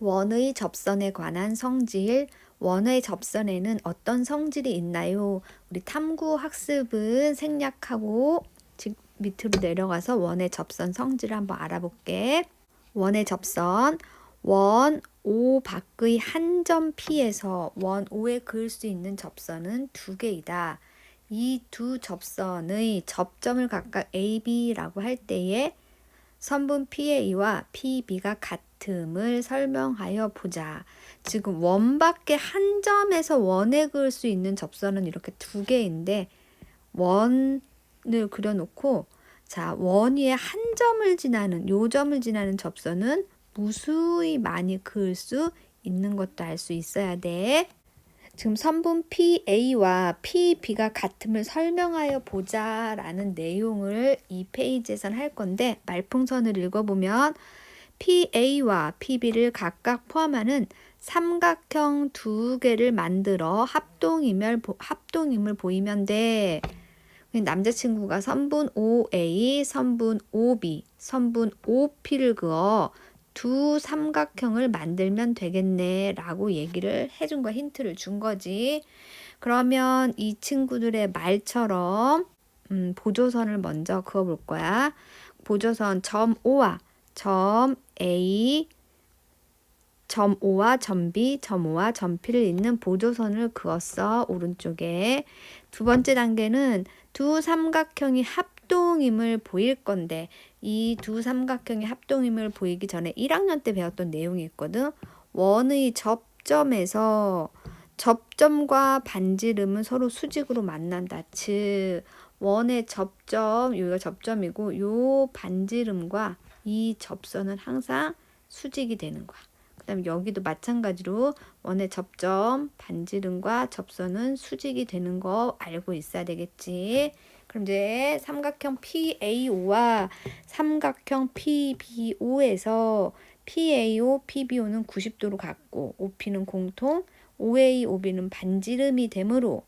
원의 접선에 관한 성질. 원의 접선에는 어떤 성질이 있나요? 우리 탐구 학습은 생략하고 즉 밑으로 내려가서 원의 접선 성질을 한번 알아볼게. 원의 접선. 원 O 밖의 한점 P에서 원 O에 그을 수 있는 접선은 두 개이다. 이 두 접선의 접점을 각각 A, B라고 할 때에 선분 PA와 PB가 같음을 설명하여 보자. 지금 원 밖에 한 점에서 원에 그을 수 있는 접선은 이렇게 두 개인데 원을 그려놓고 자, 원 위에 한 점을 지나는 요 점을 지나는 접선은 무수히 많이 그을 수 있는 것도 알 수 있어야 돼. 지금 선분 PA와 PB가 같음을 설명하여 보자 라는 내용을 이 페이지에선 할 건데 말풍선을 읽어보면 PA와 PB를 각각 포함하는 삼각형 두 개를 만들어 합동임을, 합동임을 보이면 돼. 남자친구가 선분 OA, 선분 OB, 선분 OP를 그어 두 삼각형을 만들면 되겠네 라고 얘기를 해준 거 힌트를 준 거지. 그러면 이 친구들의 말처럼 음, 보조선을 먼저 그어 볼 거야. 보조선 점 O와 점 A, 점 O와 점 B, 점 O와 점 P를 잇는 보조선을 그었어. 오른쪽에. 두 번째 단계는 두 삼각형이 합 동임을 보일 건데 이 두 삼각형이 합동임을 보이기 전에 1학년 때 배웠던 내용이 있거든. 원의 접점에서 접점과 반지름은 서로 수직으로 만난다. 즉 원의 접점, 여기가 접점이고 요 반지름과 이 접선은 항상 수직이 되는 거야. 그다음 여기도 마찬가지로 원의 접점, 반지름과 접선은 수직이 되는 거 알고 있어야 되겠지. 그럼 이제 삼각형 PAO와 삼각형 PBO에서 PAO, PBO는 90도로 같고 OP는 공통, OA, OB는 반지름이 되므로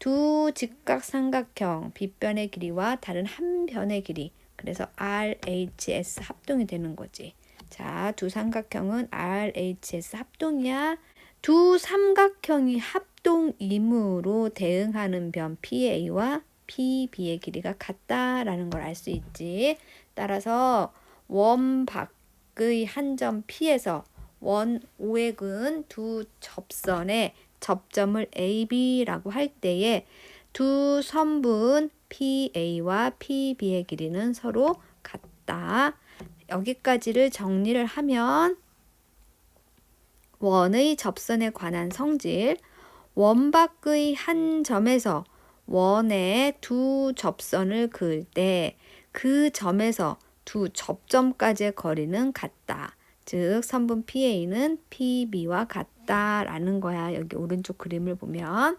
두 직각 삼각형 빗변의 길이와 다른 한 변의 길이 그래서 RHS 합동이 되는 거지. 자, 두 삼각형은 RHS 합동이야. 두 삼각형이 합동임으로 대응하는 변 PA와 PB의 길이가 같다라는 걸 알 수 있지. 따라서 원 밖의 한 점 P에서 원 오액은 두 접선의 접점을 AB라고 할 때에 두 선분 PA와 PB의 길이는 서로 같다. 여기까지를 정리를 하면 원의 접선에 관한 성질 원 밖의 한 점에서 원의 두 접선을 그을 때 그 점에서 두 접점까지의 거리는 같다. 즉 선분 PA는 PB와 같다라는 거야. 여기 오른쪽 그림을 보면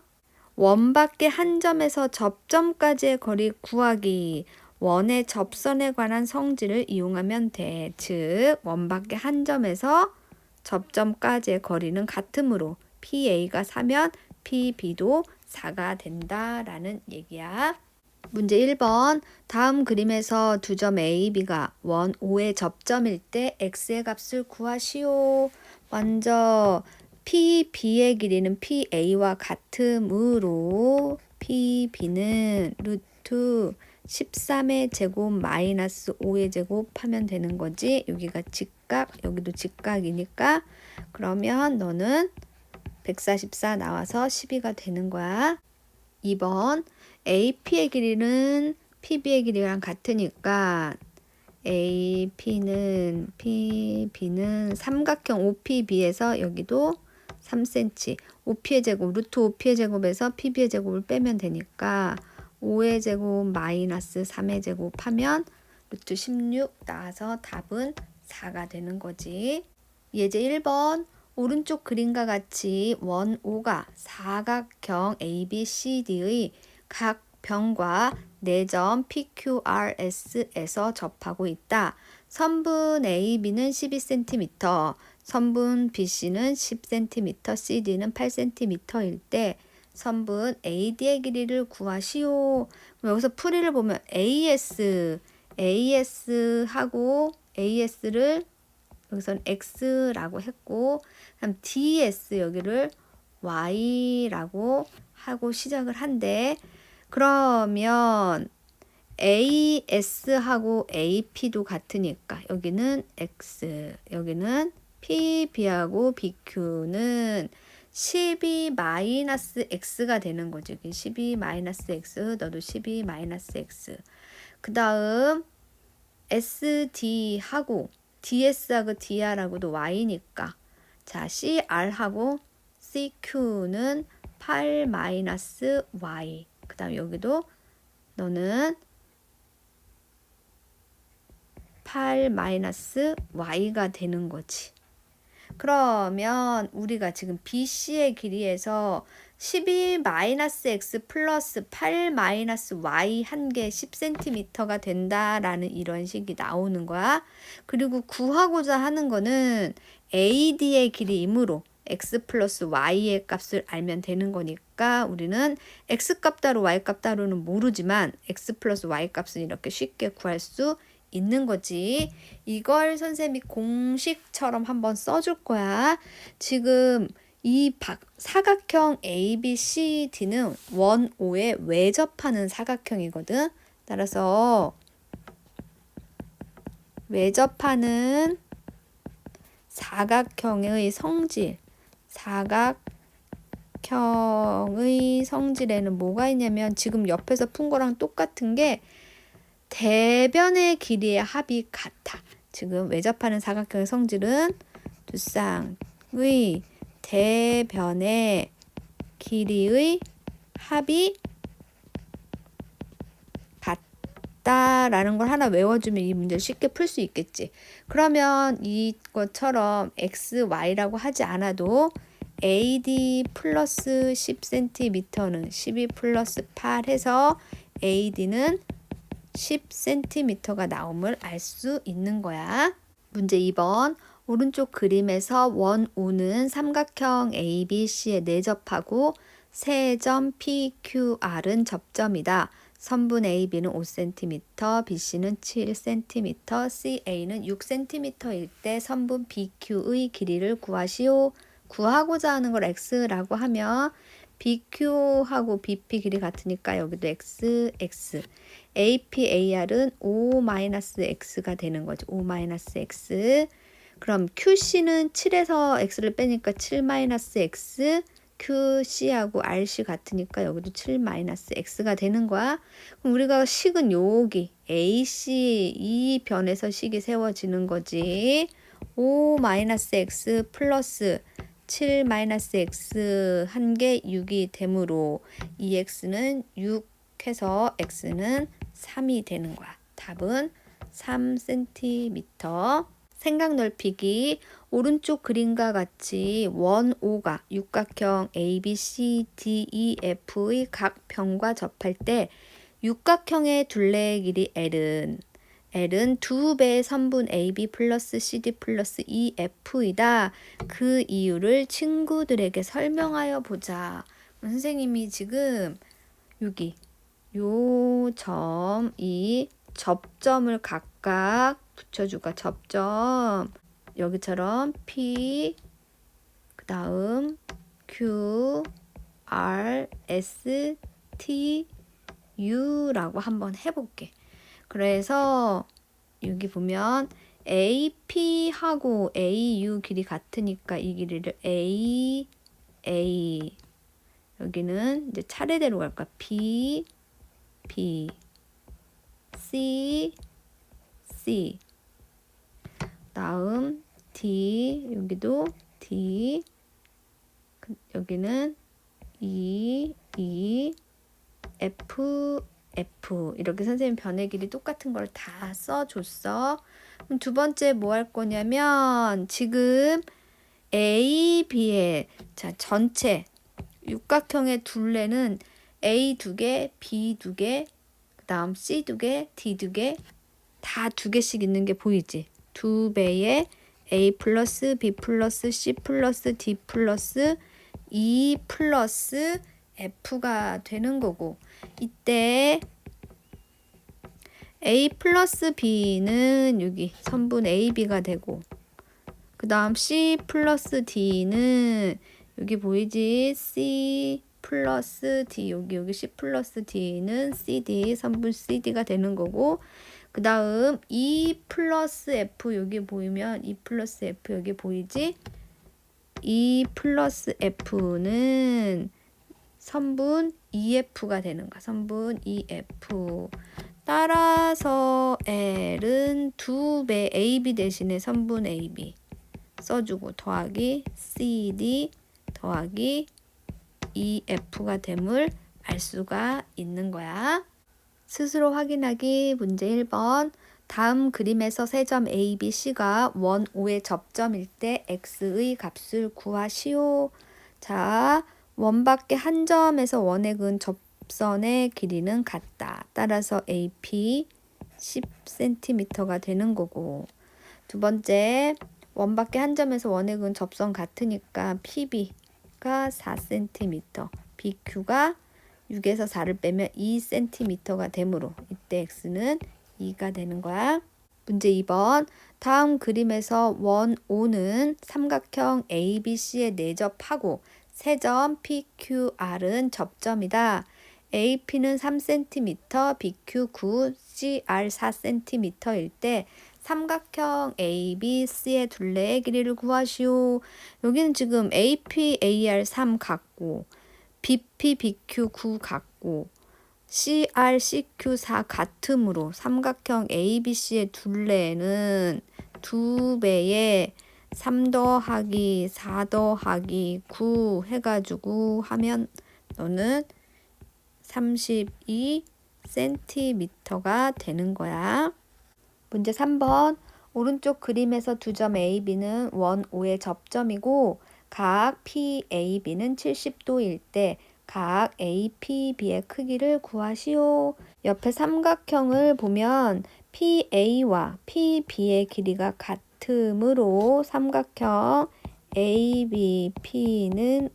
원 밖의 한 점에서 접점까지의 거리 구하기 원의 접선에 관한 성질을 이용하면 돼. 즉, 원 밖의 한 점에서 접점까지의 거리는 같으므로 PA가 4면 PB도 4가 된다라는 얘기야. 문제 1번 다음 그림에서 두 점 A, B가 원 5의 접점일 때 X의 값을 구하시오. 먼저 PB의 길이는 PA와 같으므로 PB는 루트 13의 제곱 마이너스 5의 제곱 하면 되는 거지. 여기가 직각, 여기도 직각이니까 그러면 너는 144 나와서 12가 되는 거야. 2번 AP의 길이는 PB의 길이랑 같으니까 AP는 PB는 삼각형 OPB에서 여기도 3cm, OP의 제곱, 루트 OP의 제곱에서 PB의 제곱을 빼면 되니까 5의 제곱 마이너스 3의 제곱 하면 루트 16 나와서 답은 4가 되는 거지. 예제 1번 오른쪽 그림과 같이 원 5가 사각형 ABCD의 각 변과 4점 PQRS에서 접하고 있다. 선분 AB는 12cm, 선분 BC는 10cm, CD는 8cm일 때 선분 AD의 길이를 구하시오. 여기서 풀이를 보면 AS, AS하고 AS를 여기선 x라고 했고 그다음 ds 여기를 y라고 하고 시작을 한대. 그러면 AS하고 AP도 같으니까 여기는 X, 여기는 PB하고 BQ는 12 마이너스 X가 되는 거죠. 여기 12 마이너스 X, 너도 12 마이너스 X. 그 다음 SD하고 DS하고 DR하고도 Y니까 자 CR하고 CQ는 8 마이너스 Y. 그 다음 여기도 너는 8 마이너스 y가 되는 거지. 그러면 우리가 지금 BC의 길이에서 12 마이너스 x 플러스 8 마이너스 y 한 개 10cm가 된다라는 이런 식이 나오는 거야. 그리고 구하고자 하는 거는 AD의 길이이므로 x 플러스 y의 값을 알면 되는 거니까 우리는 x 값 따로 y 값 따로는 모르지만 x 플러스 y 값은 이렇게 쉽게 구할 수 있는 거지. 이걸 선생님이 공식처럼 한번 써줄 거야. 지금 이 사각형 ABCD는 원 5에 외접하는 사각형이거든. 따라서 외접하는 사각형의 성질 사각형의 성질에는 뭐가 있냐면 지금 옆에서 푼 거랑 똑같은 게 대변의 길이의 합이 같아. 지금 외접하는 사각형의 성질은 두 쌍의 대변의 길이의 합이 같다라는 걸 하나 외워주면 이 문제를 쉽게 풀 수 있겠지. 그러면 이것처럼 x, y라고 하지 않아도 AD 플러스 10cm는 12 플러스 8 해서 AD는 10cm가 나옴을 알 수 있는 거야. 문제 2번. 오른쪽 그림에서 원 5는 삼각형 ABC에 내접하고 세 점 PQR은 접점이다. 선분 AB는 5cm, BC는 7cm, CA는 6cm일 때 선분 BQ의 길이를 구하시오. 구하고자 하는 걸 x라고 하면 BQ하고 BP 길이 같으니까 여기도 x, x. AP, AR은 5-x가 되는 거죠. 5-x. 그럼 QC는 7에서 x를 빼니까 7-x, QC하고 RC 같으니까 여기도 7-x가 되는 거야. 그럼 우리가 식은 여기 AC 이 변에서 식이 세워지는 거지. 5-x 플러스 7-x 한 개 6이 되므로 이 x는 6 해서 x는 3이 되는 거야. 답은 3cm. 생각 넓히기 오른쪽 그림과 같이 원 5가 육각형 A, B, C, D, E, F의 각 변과 접할 때 육각형의 둘레의 길이 L은 L은 두 배의 선분 AB 플러스 CD 플러스 EF이다. 그 이유를 친구들에게 설명하여 보자. 선생님이 지금 여기 요 점, 이 접점을 각각 붙여주가 접점 여기처럼 P 그 다음 Q R S T U라고 한번 해볼게. 그래서 여기 보면 AP하고 AU 길이 같으니까 이 길이를 A A 여기는 이제 차례대로 갈까? P B C C. 다음 D 여기도 D. 그, 여기는 E E F F. 이렇게 선생님 변의 길이 똑같은 걸 다 써줬어. 그럼 두 번째 뭐 할 거냐면 지금 A, B의 자 전체 육각형의 둘레는 A 두 개, B 두 개, 그 다음 C 두 개, D 두 개, 다 두 개씩 있는 게 보이지? 두 배의 A 플러스 B 플러스 C 플러스 D 플러스 E 플러스 F가 되는 거고 이때 A 플러스 B는 여기 선분 AB가 되고 그 다음 C 플러스 D는 여기 보이지? C 플러스 D 여기 여기 C 플러스 D는 CD 선분 CD가 되는 거고 그 다음 E 플러스 F 여기 보이면 E 플러스 F 여기 보이지? E 플러스 F는 선분 EF가 되는 거야. 선분 EF. 따라서 L은 두배 AB 대신에 선분 AB 써주고 더하기 CD 더하기 EF가 됨을 알 수가 있는 거야. 스스로 확인하기 문제 1번. 다음 그림에서 세 점 A, B, C가 원 5의 접점일 때 X의 값을 구하시오. 자, 원 밖에 한 점에서 원의 근 접선의 길이는 같다. 따라서 AP 10cm가 되는 거고. 두 번째, 원 밖에 한 점에서 원의 근 접선 같으니까 PB가 4cm, BQ가 6에서 4를 빼면 2cm가 되므로 이때 x는 2가 되는 거야. 문제 2번. 다음 그림에서 원 O는 삼각형 ABC에 내접하고 세점 PQR은 접점이다. AP는 3cm, BQ 9, CR 4cm일 때 삼각형 ABC의 둘레의 길이를 구하시오. 여기는 지금 AP, AR 3 같고 BP, BQ 9 같고 CR, CQ 4 같으므로 삼각형 ABC의 둘레는 두 배의 3 더하기 4 더하기 9 해가지고 하면 너는 32cm가 되는 거야. 문제 3번. 오른쪽 그림에서 두 점 AB는 원 O의 접점이고 각 PAB는 70도일 때 각 APB의 크기를 구하시오. 옆에 삼각형을 보면 PA와 PB의 길이가 같으므로 삼각형 ABP는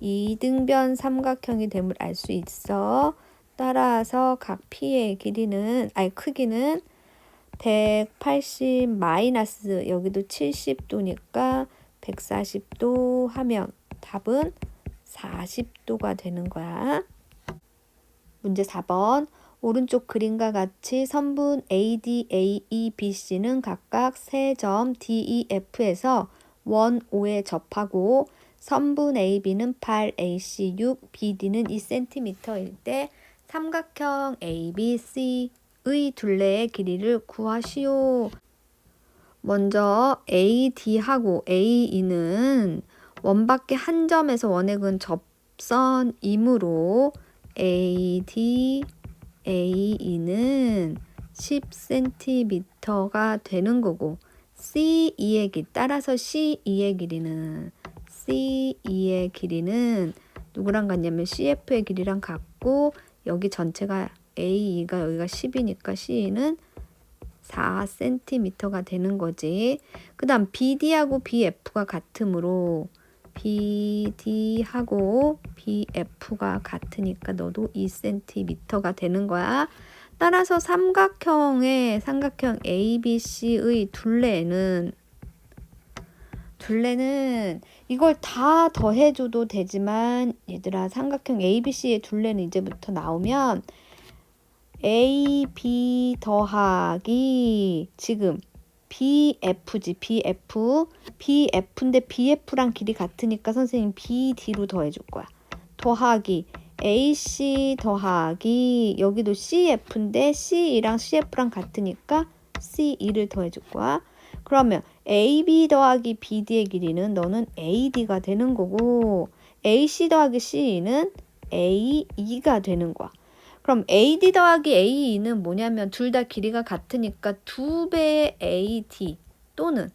이등변 삼각형이 됨을 알 수 있어. 따라서 각 P의 길이는 아니 크기는 180 마이너스 여기도 70도니까 140도 하면 답은 40도가 되는 거야. 문제 4번. 오른쪽 그림과 같이 선분 AD, AE, BC는 각각 세 점 DEF에서 원 O에 접하고 선분 AB는 8, AC 6, BD는 2cm일 때 삼각형 ABC의 둘레의 길이를 구하시오. 먼저 AD하고 AE는 원 밖에 한 점에서 근 접선이므로 AD, AE는 10cm가 되는 거고 C2의 길 따라서 C2의 길이는 C2의 길이는 누구랑 같냐면 CF의 길이랑 같고 여기 전체가 AE가 여기가 10이니까 C는 4cm가 되는 거지. 그 다음 BD하고 BF가 같으므로 BD하고 BF가 같으니까 너도 2cm가 되는 거야. 따라서 삼각형의 삼각형 ABC의 둘레는 둘레는 이걸 다 더해줘도 되지만 얘들아 삼각형 ABC의 둘레는 이제부터 나오면 AB 더하기 지금 BF지 BF BF인데 BF랑 길이 같으니까 선생님 BD로 더해줄 거야. 더하기 AC 더하기 여기도 CF인데 CE랑 CF랑 같으니까 CE를 더해줄 거야. 그러면 AB 더하기 BD의 길이는 너는 AD가 되는 거고 AC 더하기 CE는 AE가 되는 거야. 그럼 AD 더하기 AE는 뭐냐면 둘 다 길이가 같으니까 두 배의 AD 또는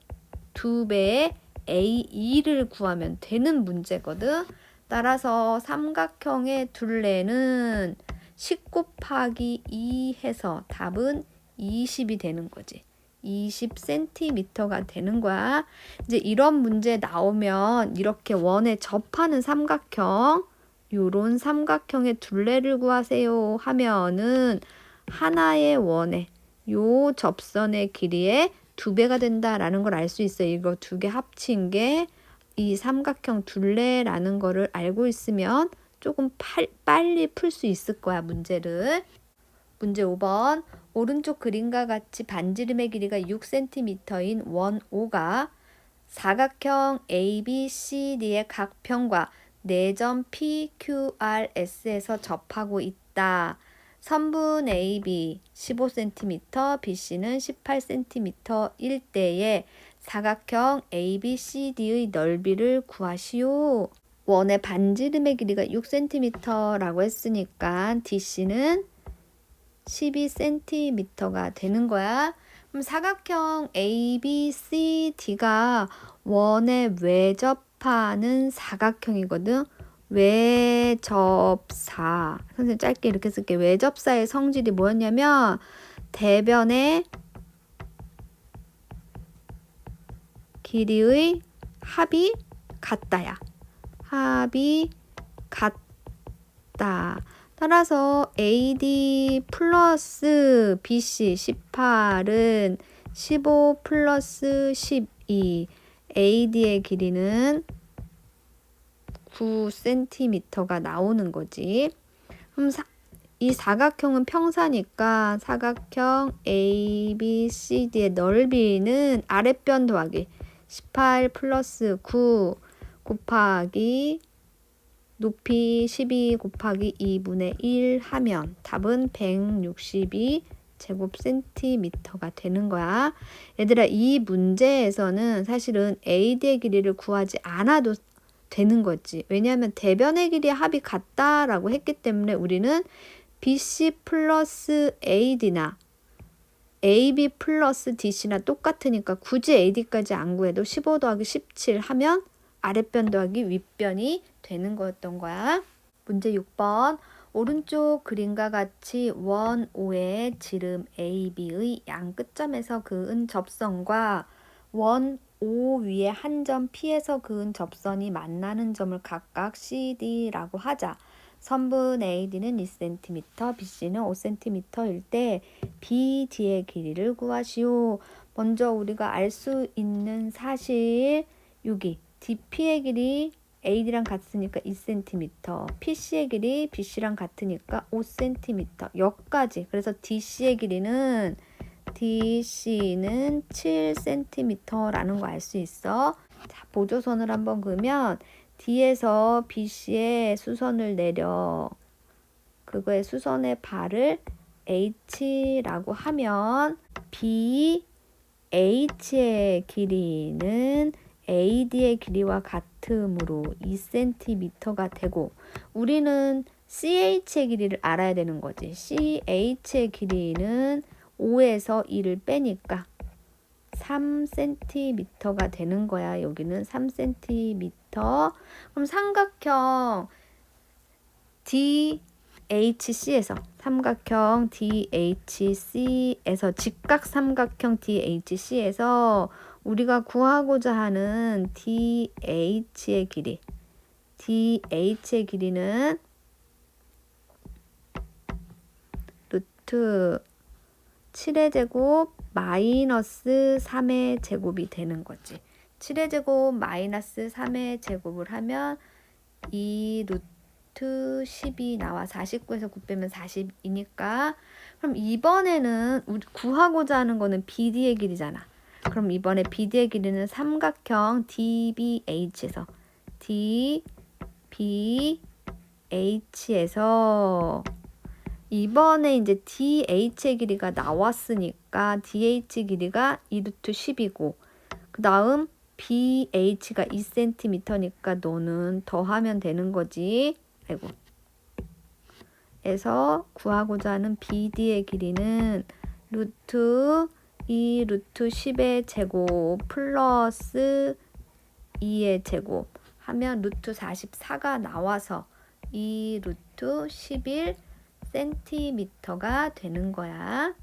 두 배의 AE를 구하면 되는 문제거든. 따라서 삼각형의 둘레는 10 곱하기 2 해서 답은 20이 되는 거지. 20cm가 되는 거야. 이제 이런 문제 나오면 이렇게 원에 접하는 삼각형, 요런 삼각형의 둘레를 구하세요 하면은 하나의 원에 요 접선의 길이의 두 배가 된다라는 걸 알 수 있어요. 이거 두 개 합친 게 이 삼각형 둘레라는 거를 알고 있으면 조금 팔, 빨리 풀 수 있을 거야, 문제를. 문제 5번. 오른쪽 그림과 같이 반지름의 길이가 6cm인 원 O가 사각형 ABCD의 각 편과 4점 PQRS에서 접하고 있다. 선분 AB 15cm, BC는 18cm일 때에 사각형 ABCD의 넓이를 구하시오. 원의 반지름의 길이가 6cm라고 했으니까 DC는 12cm가 되는 거야. 그럼 사각형 ABCD가 원에 외접 하는 사각형이거든. 외접사. 선생님 짧게 이렇게 쓸게. 외접사의 성질이 뭐였냐면 대변의 길이의 합이 같다야. 합이 같다. 따라서 AD 플러스 BC 18은 15 플러스 12 AD의 길이는 9cm가 나오는 거지. 그럼 사, 이 사각형은 평사니까 사각형 ABCD의 넓이는 아랫변 더하기 18 플러스 9 곱하기 높이 12 곱하기 2분의 1 하면 답은 162 제곱 센티미터가 되는 거야. 얘들아, 이 문제에서는 사실은 AD의 길이를 구하지 않아도 되는 거지. 왜냐하면 대변의 길이 합이 같다라고 했기 때문에 우리는 BC 플러스 AD나 AB 플러스 DC나 똑같으니까 굳이 AD까지 안 구해도 15 더하기 17 하면 아랫변 더하기 윗변이 되는 거였던 거야. 문제 6번. 오른쪽 그림과 같이 원 O의 지름 AB의 양 끝점에서 그은 접선과 원 O 위에 한 점 P에서 그은 접선이 만나는 점을 각각 CD라고 하자. 선분 AD는 2cm, BC는 5cm일 때 BD의 길이를 구하시오. 먼저 우리가 알 수 있는 사실 여기 DP의 길이 AD랑 같으니까 2cm, PC의 길이 BC랑 같으니까 5cm, 여기까지. 그래서 DC의 길이는 DC는 7cm라는 거 알 수 있어. 자, 보조선을 한번 그으면 D에서 BC의 수선을 내려 그거의 수선의 발을 H라고 하면 BH의 길이는 AD의 길이와 같으므로 2cm가 되고 우리는 CH의 길이를 알아야 되는 거지. CH의 길이는 5에서 2를 빼니까 3cm가 되는 거야. 여기는 3cm. 그럼 삼각형 DHC에서 삼각형 DHC에서 직각 삼각형 DHC에서 우리가 구하고자 하는 DH의 길이 DH의 길이는 루트 7의 제곱 마이너스 3의 제곱이 되는 거지. 7의 제곱 마이너스 3의 제곱을 하면 2 루트 10이 나와 49에서 9 빼면 40이니까 그럼 이번에는 우리 구하고자 하는 거는 BD의 길이잖아. 그럼 이번에 BD의 길이는 삼각형 DBH에서 DBH에서 이번에 이제 DH의 길이가 나왔으니까 DH 길이가 2루트 10이고 그 다음 BH가 2cm니까 너는 더하면 되는 거지. 아이고. 에서 구하고자 하는 BD의 길이는 루트 2 루트 10의 제곱 플러스 2의 제곱 하면 루트 44가 나와서 2 루트 11 센티미터가 되는 거야.